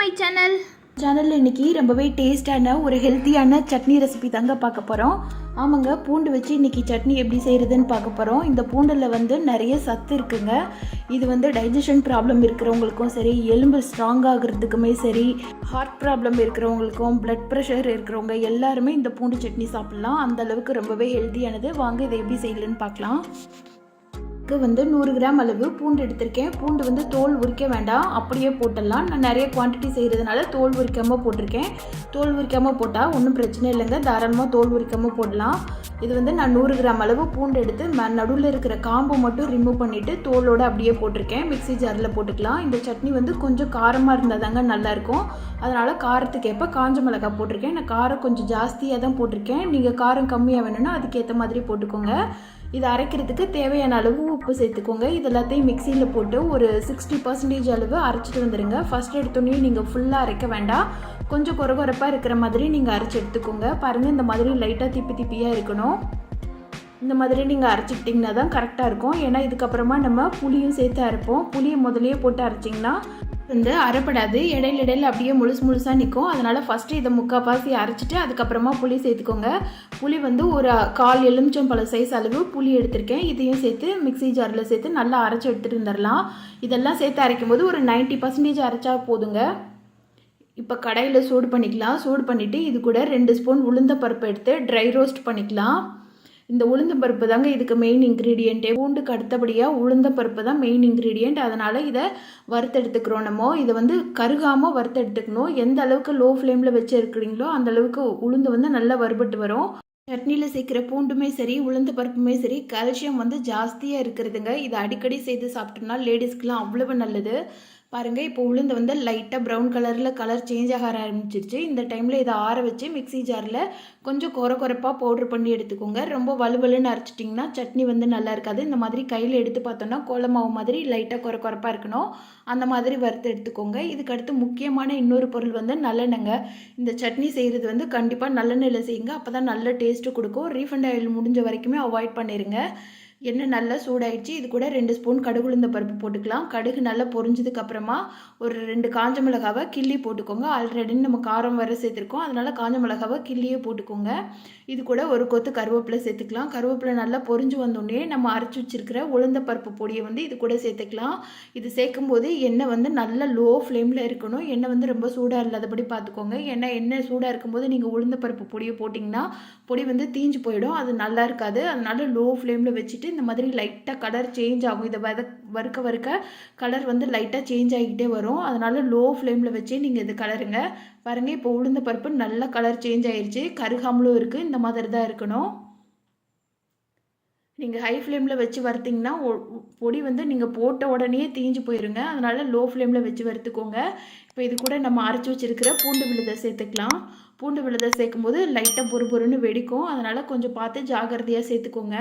Channel சேனலில் இன்றைக்கி ரொம்பவே டேஸ்டான ஒரு ஹெல்த்தியான சட்னி ரெசிபி தாங்க பார்க்க போகிறோம் ஆமாங்க பூண்டு வச்சு இன்றைக்கி சட்னி எப்படி செய்கிறதுன்னு பார்க்க போகிறோம் இந்த பூண்டில் வந்து நிறைய சத்து இருக்குங்க. இது வந்து டைஜஷன் ப்ராப்ளம் இருக்கிறவங்களுக்கும் சரி எலும்பு ஸ்ட்ராங் ஆகுறதுக்குமே சரி ஹார்ட் ப்ராப்ளம் இருக்கிறவங்களுக்கும் பிளட் ப்ரெஷர் இருக்கிறவங்க எல்லாருமே இந்த பூண்டு சட்னி சாப்பிட்லாம். அந்த அளவுக்கு ரொம்பவே ஹெல்த்தியானது வாங்க இதை எப்படி செய்யலன்னு பார்க்கலாம். இதுக்கு வந்து நூறு கிராம் அளவு பூண்டு எடுத்திருக்கேன். பூண்டு வந்து தோல் உரிக்க வேண்டாம். அப்படியே போட்டுடலாம். நான் நிறைய குவான்டிட்டி செய்கிறதுனால தோல் உரிக்காமல் போட்டிருக்கேன். தோல் உரிக்காமல் போட்டால் ஒன்றும் பிரச்சனை இல்லைங்க. தாராளமாக தோல் உரிக்காமல் போடலாம். இது வந்து நான் நூறு கிராம் அளவு பூண்டு எடுத்து ம நடுவில் இருக்கிற காம்பு மட்டும் ரிமூவ் பண்ணிவிட்டு தோலோடு அப்படியே போட்டிருக்கேன். மிக்ஸி ஜாரில் போட்டுக்கலாம். இந்த சட்னி வந்து கொஞ்சம் காரமாக இருந்தால் தாங்க நல்லாயிருக்கும் அதனால் காரத்துக்கேற்ப காஞ்ச மிளகாய் போட்டிருக்கேன். நான் காரம் கொஞ்சம் ஜாஸ்தியாக தான் போட்டிருக்கேன். நீங்கள் காரம் கம்மியாக வேணும்னா அதுக்கேற்ற மாதிரி போட்டுக்கோங்க. இதை அரைக்கிறதுக்கு தேவையான அளவு உப்பு சேர்த்துக்கோங்க. இது எல்லாத்தையும் மிக்சியில் போட்டு ஒரு சிக்ஸ்டி பர்சன்டேஜ் அளவு அரைச்சிட்டு வந்துடுங்க ஃபஸ்ட் எடுத்தோடனே நீங்கள் ஃபுல்லாக அரைக்க வேண்டாம். கொஞ்சம் குறகுறப்பாக இருக்கிற மாதிரி நீங்கள் அரைச்சி எடுத்துக்கோங்க. பாருங்கள் இந்த மாதிரி லைட்டாக திப்பி திப்பியாக இருக்கணும். இந்த மாதிரி நீங்கள் அரைச்சிக்கிட்டிங்கன்னா தான் கரெக்டாக இருக்கும். ஏன்னா இதுக்கப்புறமா நம்ம புளியும் சேர்த்து அரைப்போம். புளியை முதலையே போட்டு அரைச்சிங்கன்னா வந்து அரைப்படாது இடையில இடையில அப்படியே முழுசு முழுசாக நிற்கும் அதனால் ஃபஸ்ட்டு இதை முக்கால்வாசி அரைச்சிட்டு அதுக்கப்புறமா புளி சேர்த்துக்கோங்க. புளி வந்து ஒரு கால் எலுமிச்சம் பழ சைஸ் அளவு புளி எடுத்திருக்கேன். இதையும் சேர்த்து மிக்ஸி ஜாரில் சேர்த்து நல்லா அரைச்சி எடுத்துகிட்டு வந்துடலாம் இதெல்லாம் சேர்த்து அரைக்கும் போது ஒரு 90% பர்சன்டேஜ் அரைச்சா போதுங்க. இப்போ கடையில் சூடு பண்ணிக்கலாம். சூடு பண்ணிவிட்டு இது கூட ரெண்டு ஸ்பூன் உளுந்த பருப்பு எடுத்து ட்ரை ரோஸ்ட் பண்ணிக்கலாம். இந்த உளுந்தம்பருப்பு தாங்க இதுக்கு மெயின் இன்க்ரீடியண்ட்டே பூண்டுக்கு அடுத்தபடியாக உளுந்தம்பருப்பு தான் மெயின் இன்க்ரீடியண்ட் அதனால் இதை வறுத்தெடுத்துக்கிறோம் நம்ம. இதை வந்து கருகாமல் வறுத்தெடுத்துக்கணும். எந்த அளவுக்கு லோ ஃப்ளேமில் வச்சு இருக்கிறீங்களோ அந்த அளவுக்கு உளுந்து வந்து நல்லா வறுபட்டு வரும். சட்னியில் சேர்க்குற பூண்டுமே சரி உளுந்த பருப்புமே சரி கால்சியம் வந்து ஜாஸ்தியாக இருக்கிறதுங்க. இதை அடிக்கடி செய்து சாப்பிட்டோம்னா லேடிஸ்க்கெலாம் அவ்வளவு நல்லது. பாருங்கள் இப்போ உளுந்து வந்து லைட்டாக ப்ரௌன் கலரில் கலர் சேஞ்ச் ஆக ஆரம்பிச்சிருச்சு. இந்த டைமில் இதை ஆற வச்சு மிக்ஸி ஜாரில் கொஞ்சம் குறை குறைப்பாக பவுட்ரு பண்ணி எடுத்துக்கோங்க. ரொம்ப வலுவலுன்னு அரைச்சிட்டிங்கன்னா சட்னி வந்து நல்லா இருக்காது. இந்த மாதிரி கையில் எடுத்து பார்த்தோன்னா கோல மாவு மாதிரி லைட்டாக குறை குறைப்பாக இருக்கணும். அந்த மாதிரி வறுத்து எடுத்துக்கோங்க. இதுக்கு அடுத்து முக்கியமான இன்னொரு பொருள் வந்து நல்லெண்ணெங்க இந்த சட்னி செய்கிறது வந்து கண்டிப்பாக நல்லெண்ணெயில் செய்யுங்க. அப்போ தான் நல்ல டேஸ்ட்டு கொடுக்கும். ரீஃபண்ட் ஆயில் முடிஞ்ச வரைக்குமே அவாய்ட் பண்ணிடுங்க எண்ணெய் நல்லா சூடாயிடுச்சு. இது கூட ரெண்டு ஸ்பூன் கடுகு உளுந்த பருப்பு போட்டுக்கலாம். கடுகு நல்லா பொரிஞ்சதுக்கப்புறமா ஒரு ரெண்டு காஞ்ச மிளகாவை கிள்ளி போட்டுக்கோங்க. ஆல்ரெடி நம்ம காரம் வர சேர்த்துருக்கோம். அதனால் காஞ்ச மிளகாவை கிள்ளியே போட்டுக்கோங்க. இது கூட ஒரு கொத்து கருவேப்பிலை சேர்த்துக்கலாம். கருவேப்பிலை நல்லா பொரிஞ்சு வந்தோடனே நம்ம அரைச்சி வச்சிருக்கிற உளுந்த பருப்பு பொடியை வந்து இது கூட சேர்த்துக்கலாம். இது சேர்க்கும் போது எண்ணெய் வந்து நல்ல லோ ஃப்ளேமில் இருக்கணும். எண்ணெய் வந்து ரொம்ப சூடாக இல்லாதபடி பார்த்துக்கோங்க. ஏன்னா எண்ணெய் சூடாக இருக்கும்போது நீங்கள் உளுந்த பருப்பு பொடியை போட்டிங்கன்னா பொடி வந்து தீஞ்சு போயிடும். அது நல்லா இருக்காது. அதனால லோ ஃப்ளேமில் வச்சுட்டு இந்த மாதிரி லைட்டாக கலர் சேஞ்ச் ஆகும். இதை வத வறுக்க வறுக்க கலர் வந்து லைட்டாக சேஞ்ச் ஆகிக்கிட்டே வரும். அதனால் லோ ஃப்ளேமில் வச்சே நீங்கள் இது கலருங்க. பாருங்கள் இப்போ உளுந்த பருப்பு நல்ல கலர் சேஞ்ச் ஆயிருச்சு. கருகாமலும் இருக்குது இந்த மாதிரி தான் இருக்கணும். நீங்கள் ஹை ஃப்ளேமில் வச்சு வறுத்திங்கன்னா பொடி வந்து நீங்கள் போட்ட உடனே தீஞ்சு போயிருங்க. அதனால் லோ ஃப்ளேமில் வச்சு வறுத்துக்கோங்க. இப்போ இது கூட நம்ம அரைச்சி வச்சிருக்கிற பூண்டு விழுதை சேர்த்துக்கலாம். பூண்டு விழுதை சேர்க்கும் போது லைட்டாக பொறு பொறுன்னு வெடிக்கும். அதனால் கொஞ்சம் பார்த்து ஜாகிரதையாக சேர்த்துக்கோங்க.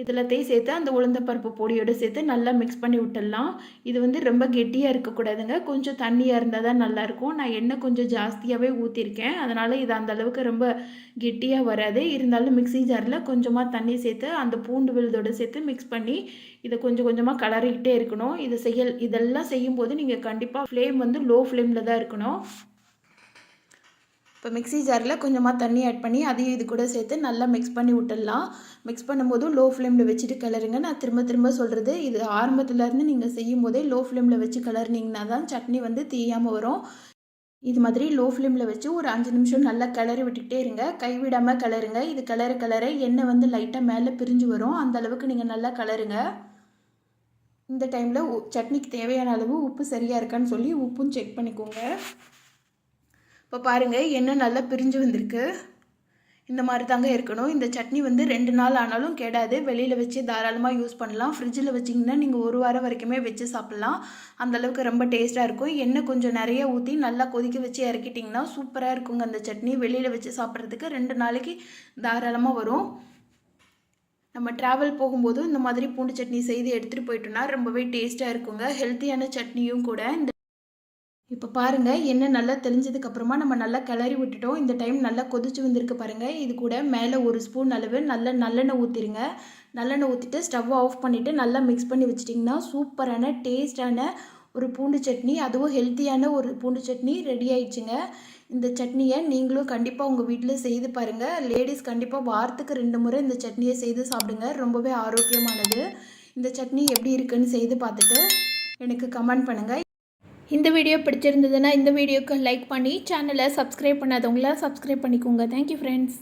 இதெல்லாத்தையும் சேர்த்து அந்த உளுந்த பருப்பு பொடியோடு சேர்த்து நல்லா மிக்ஸ் பண்ணி விட்டுடலாம். இது வந்து ரொம்ப கெட்டியாக இருக்கக்கூடாதுங்க. கொஞ்சம் தண்ணியாக இருந்தால் தான் நல்லாயிருக்கும். நான் எண்ணெய் கொஞ்சம் ஜாஸ்தியாகவே ஊற்றிருக்கேன் அதனால் இது அந்த அளவுக்கு ரொம்ப கெட்டியாக வராது. இருந்தாலும் மிக்ஸி ஜாரில் கொஞ்சமாக தண்ணி சேர்த்து அந்த பூண்டு விழுதோடு சேர்த்து மிக்ஸ் பண்ணி இதை கொஞ்சம் கொஞ்சமாக கலரிக்கிட்டே இருக்கணும். இதை செய்யல் இதெல்லாம் செய்யும்போது நீங்கள் கண்டிப்பாக ஃப்ளேம் வந்து லோ ஃப்ளேமில் தான் இருக்கணும். இப்போ மிக்ஸி ஜாரில் கொஞ்சமாக தண்ணி ஆட் பண்ணி அதையும் இது கூட சேர்த்து நல்லா மிக்ஸ் பண்ணி விட்டுடலாம். மிக்ஸ் பண்ணும்போதும் லோ ஃப்ளேமில் வச்சுட்டு கிளறுங்க. நான் திரும்ப திரும்ப சொல்கிறது இது ஆரம்பத்துலேருந்து நீங்கள் செய்யும் போதே லோ ஃப்ளேமில் வச்சு கிளறினீங்கன்னா தான் சட்னி வந்து தீயாமல் வரும். இது மாதிரி லோ ஃப்ளேமில் வச்சு ஒரு அஞ்சு நிமிஷம் நல்லா கிளறி விட்டுக்கிட்டே இருங்க. கைவிடாமல் கிளறுங்க. இது கிளற கிளற எண்ணெய் வந்து லைட்டாக மேலே பிரிஞ்சு வரும். அந்த அளவுக்கு நீங்கள் நல்லா கிளறுங்க. இந்த டைமில் சட்னிக்கு தேவையான அளவு உப்பு சரியாக இருக்கான்னு சொல்லி உப்பும் செக் பண்ணிக்கோங்க. இப்போ பாருங்கள் எண்ணெய் நல்லா பிரிஞ்சு வந்திருக்கு. இந்த மாதிரி தாங்க இருக்கணும். இந்த சட்னி வந்து ரெண்டு நாள் ஆனாலும் கெடாது. வெளியில் வச்சு தாராளமாக யூஸ் பண்ணலாம். ஃப்ரிட்ஜில் வச்சிங்கன்னா நீங்கள் ஒரு வாரம் வரைக்குமே வச்சு சாப்பிட்லாம். அந்த அளவுக்கு ரொம்ப டேஸ்ட்டாக இருக்கும். எண்ணெய் கொஞ்சம் நிறைய ஊற்றி நல்லா கொதிக்க வச்சு இறக்கிட்டிங்கன்னா சூப்பராக இருக்குங்க. அந்த சட்னி வெளியில் வச்சு சாப்பிட்றதுக்கு ரெண்டு நாளைக்கு தாராளமாக வரும். நம்ம ட்ராவல் போகும்போது இந்த மாதிரி பூண்டு சட்னி செய்து எடுத்துகிட்டு போயிட்டோம்னா ரொம்பவே டேஸ்ட்டாக இருக்குங்க. ஹெல்த்தியான சட்னியும் கூட இந்த இப்போ பாருங்கள் எண்ணெய் நல்லா தெளிஞ்சதுக்கு அப்புறமா நம்ம நல்லா கிளறி விட்டுட்டோம். இந்த டைம் நல்லா கொதிச்சு வந்திருக்கு பாருங்கள் இது கூட மேலே ஒரு ஸ்பூன் அளவு நல்ல நல்லெண்ணெய் ஊற்றிருங்க நல்லெண்ணெய் ஊற்றிட்டு ஸ்டவ் ஆஃப் பண்ணிவிட்டு நல்லா மிக்ஸ் பண்ணி வச்சிட்டிங்கன்னா சூப்பரான டேஸ்டான ஒரு பூண்டு சட்னி அதுவும் ஹெல்த்தியான ஒரு பூண்டு சட்னி ரெடி ஆயிடுச்சுங்க. இந்த சட்னியை நீங்களும் கண்டிப்பாக உங்கள் வீட்டில் செய்து பாருங்கள் லேடிஸ் கண்டிப்பாக வாரத்துக்கு ரெண்டு முறை இந்த சட்னியை செய்து சாப்பிடுங்க. ரொம்பவே ஆரோக்கியமானது. இந்த சட்னி எப்படி இருக்குன்னு செய்து பார்த்துட்டு எனக்கு கமெண்ட் பண்ணுங்கள் இந்த வீடியோ பிடிச்சிருந்ததுன்னா இந்த வீடியோக்கு லைக் பண்ணி சேனலை சப்ஸ்கிரைப் பண்ணாதவங்கள சப்ஸ்கிரைப் பண்ணிக்கோங்க. Thank you friends